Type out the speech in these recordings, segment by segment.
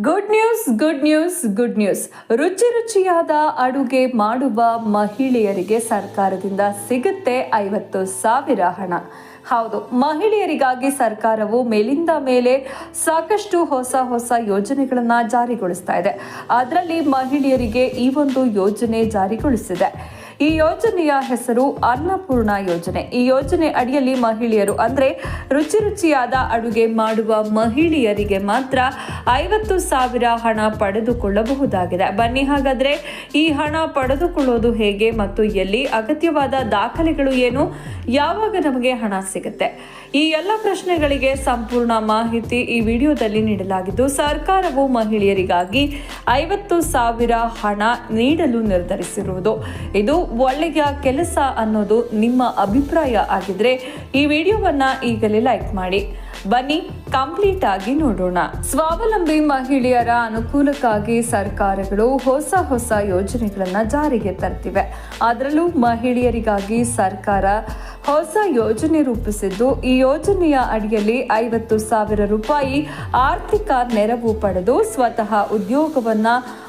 Good news good news good news ರುಚಿ ರುಚಿಯಾದ ಅಡುಗೆ ಮಾಡುವ ಮಹಿಳೆಯರಿಗೆ ಸರ್ಕಾರದಿಂದ ಸಿಗುತ್ತೆ ಐವತ್ತು ಸಾವಿರ ಹಣ. ಹೌದು, ಮಹಿಳೆಯರಿಗಾಗಿ ಸರ್ಕಾರವು ಮೇಲಿಂದ ಮೇಲೆ ಸಾಕಷ್ಟು ಹೊಸ ಹೊಸ ಯೋಜನೆಗಳನ್ನು ಜಾರಿಗೊಳಿಸ್ತಾ ಇದೆ. ಅದರಲ್ಲಿ ಮಹಿಳೆಯರಿಗೆ ಈ ಒಂದು ಯೋಜನೆ ಜಾರಿಗೊಳಿಸಿದೆ. ಈ ಯೋಜನೆಯ ಹೆಸರು ಅನ್ನಪೂರ್ಣ ಯೋಜನೆ. ಈ ಯೋಜನೆ ಅಡಿಯಲ್ಲಿ ಮಹಿಳೆಯರು ಅಂದ್ರೆ ರುಚಿ ರುಚಿಯಾದ ಅಡುಗೆ ಮಾಡುವ ಮಹಿಳೆಯರಿಗೆ ಮಾತ್ರ ಐವತ್ತು ಸಾವಿರ ಹಣ ಪಡೆದುಕೊಳ್ಳಬಹುದಾಗಿದೆ. ಬನ್ನಿ ಹಾಗಾದ್ರೆ ಈ ಹಣ ಪಡೆದುಕೊಳ್ಳೋದು ಹೇಗೆ ಮತ್ತು ಎಲ್ಲಿ? ಅಗತ್ಯವಾದ ದಾಖಲೆಗಳು ಏನು? ಯಾವಾಗ ನಮಗೆ ಹಣ ಸಿಗುತ್ತೆ? ಈ ಎಲ್ಲ ಪ್ರಶ್ನೆಗಳಿಗೆ ಸಂಪೂರ್ಣ ಮಾಹಿತಿ ಈ ವಿಡಿಯೋದಲ್ಲಿ ನೀಡಲಾಗಿದ್ದು, ಸರ್ಕಾರವು ಮಹಿಳೆಯರಿಗಾಗಿ ಐವತ್ತು ಸಾವಿರ ಹಣ ನೀಡಲು ನಿರ್ಧರಿಸಿರುವುದು. ಇದು ಒಳ್ಳೆಯ ಕೆಲಸ ಅನ್ನೋದು ನಿಮ್ಮ ಅಭಿಪ್ರಾಯ ಆಗಿದ್ರೆ ಈ ವಿಡಿಯೋವನ್ನ ಈಗಲೇ ಲೈಕ್ ಮಾಡಿ. ಬನ್ನಿ ಕಂಪ್ಲೀಟ್ ಆಗಿ ನೋಡೋಣ. ಸ್ವಾವಲಂಬಿ ಮಹಿಳೆಯರ ಅನುಕೂಲಕ್ಕಾಗಿ ಸರ್ಕಾರಗಳು ಹೊಸ ಹೊಸ ಯೋಜನೆಗಳನ್ನ ಜಾರಿಗೆ ತರ್ತಿವೆ. ಅದರಲ್ಲೂ ಮಹಿಳೆಯರಿಗಾಗಿ ಸರ್ಕಾರ ಹೊಸ ಯೋಜನೆ ರೂಪಿಸಿದ್ದು, ಈ ಯೋಜನೆಯ ಅಡಿಯಲ್ಲಿ ಐವತ್ತು ಸಾವಿರ ರೂಪಾಯಿ ಆರ್ಥಿಕ ನೆರವು ಪಡೆದು ಸ್ವತಃ ಉದ್ಯೋಗವನ್ನ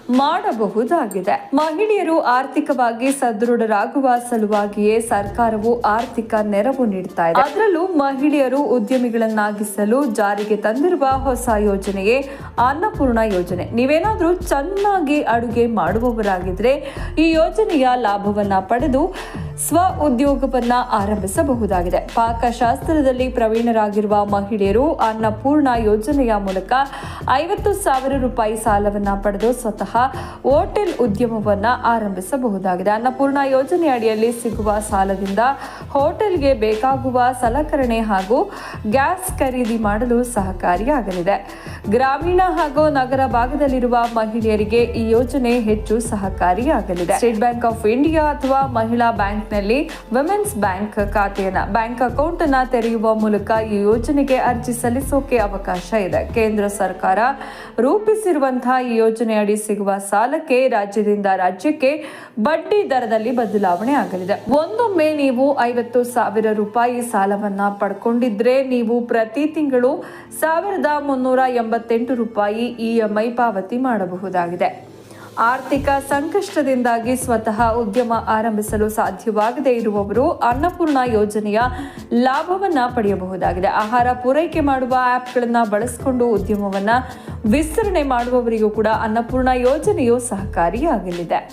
ಮಾಡಬಹುದಾಗಿದೆ. ಮಹಿಳೆಯರು ಆರ್ಥಿಕವಾಗಿ ಸದೃಢರಾಗುವ ಸಲುವಾಗಿಯೇ ಸರ್ಕಾರವು ಆರ್ಥಿಕ ನೆರವು ನೀಡ್ತಾ ಇದೆ. ಅದರಲ್ಲೂ ಮಹಿಳೆಯರು ಉದ್ಯಮಿಗಳನ್ನಾಗಿಸಲು ಜಾರಿಗೆ ತಂದಿರುವ ಹೊಸ ಯೋಜನೆಯೇ ಅನ್ನಪೂರ್ಣ ಯೋಜನೆ. ನೀವೇನಾದರೂ ಚೆನ್ನಾಗಿ ಅಡುಗೆ ಮಾಡುವವರಾಗಿದ್ದರೆ ಈ ಯೋಜನೆಯ ಲಾಭವನ್ನ ಪಡೆದು ಸ್ವ ಉದ್ಯೋಗವನ್ನು ಆರಂಭಿಸಬಹುದಾಗಿದೆ. ಪಾಕಶಾಸ್ತ್ರದಲ್ಲಿ ಪ್ರವೀಣರಾಗಿರುವ ಮಹಿಳೆಯರು ಅನ್ನಪೂರ್ಣ ಯೋಜನೆಯ ಮೂಲಕ ಐವತ್ತು ಸಾವಿರ ರೂಪಾಯಿ ಸಾಲವನ್ನು ಪಡೆದು ಸ್ವತಃ ಹೋಟೆಲ್ ಉದ್ಯಮವನ್ನ ಆರಂಭಿಸಬಹುದಾಗಿದೆ. ಅನ್ನಪೂರ್ಣ ಯೋಜನೆ ಅಡಿಯಲ್ಲಿ ಸಿಗುವ ಸಾಲದಿಂದ ಹೋಟೆಲ್ಗೆ ಬೇಕಾಗುವ ಸಲಕರಣೆ ಹಾಗೂ ಗ್ಯಾಸ್ ಖರೀದಿ ಮಾಡಲು ಸಹಕಾರಿಯಾಗಲಿದೆ. ಗ್ರಾಮೀಣ ಹಾಗೂ ನಗರ ಭಾಗದಲ್ಲಿರುವ ಮಹಿಳೆಯರಿಗೆ ಈ ಯೋಜನೆ ಹೆಚ್ಚು ಸಹಕಾರಿಯಾಗಲಿದೆ. ಸ್ಟೇಟ್ ಬ್ಯಾಂಕ್ ಆಫ್ ಇಂಡಿಯಾ ಅಥವಾ ಮಹಿಳಾ ಬ್ಯಾಂಕ್ನಲ್ಲಿ ವಿಮೆನ್ಸ್ ಬ್ಯಾಂಕ್ ಖಾತೆಯನ್ನು, ಬ್ಯಾಂಕ್ ಅಕೌಂಟ್ ಅನ್ನ ತೆರೆಯುವ ಮೂಲಕ ಈ ಯೋಜನೆಗೆ ಅರ್ಜಿ ಸಲ್ಲಿಸೋಕೆ ಅವಕಾಶ ಇದೆ. ಕೇಂದ್ರ ಸರ್ಕಾರ ರೂಪಿಸಿರುವಂತಹ ಈ ಯೋಜನೆಯಡಿ ಸಿಗುವ ಸಾಲಕ್ಕೆ ರಾಜ್ಯದಿಂದ ರಾಜ್ಯಕ್ಕೆ ಬಡ್ಡಿ ದರದಲ್ಲಿ ಬದಲಾವಣೆ ಆಗಲಿದೆ. ಒಂದೊಮ್ಮೆ ನೀವು ಐವತ್ತು ಸಾವಿರ ರೂಪಾಯಿ ಸಾಲವನ್ನ ಪಡ್ಕೊಂಡಿದ್ರೆ ನೀವು ಪ್ರತಿ ತಿಂಗಳು ಸಾವಿರದ ಮುನ್ನೂರ ಎಂಬತ್ತೆಂಟು ರೂಪಾಯಿ ಇಎಂಐ ಪಾವತಿ ಮಾಡಬಹುದಾಗಿದೆ. ಆರ್ಥಿಕ ಸಂಕಷ್ಟದಿಂದಾಗಿ ಸ್ವತಃ ಉದ್ಯಮ ಆರಂಭಿಸಲು ಸಾಧ್ಯವಾಗದೇ ಇರುವವರು ಅನ್ನಪೂರ್ಣ ಯೋಜನೆಯ ಲಾಭವನ್ನ ಪಡೆಯಬಹುದಾಗಿದೆ. ಆಹಾರ ಪೂರೈಕೆ ಮಾಡುವ ಆ್ಯಪ್ಗಳನ್ನು ಬಳಸಿಕೊಂಡು ಉದ್ಯಮವನ್ನ ವಿಸ್ತರಣೆ ಮಾಡುವವರಿಗೂ ಕೂಡ ಅನ್ನಪೂರ್ಣ ಯೋಜನೆಯು ಸಹಕಾರಿಯಾಗಲಿದೆ.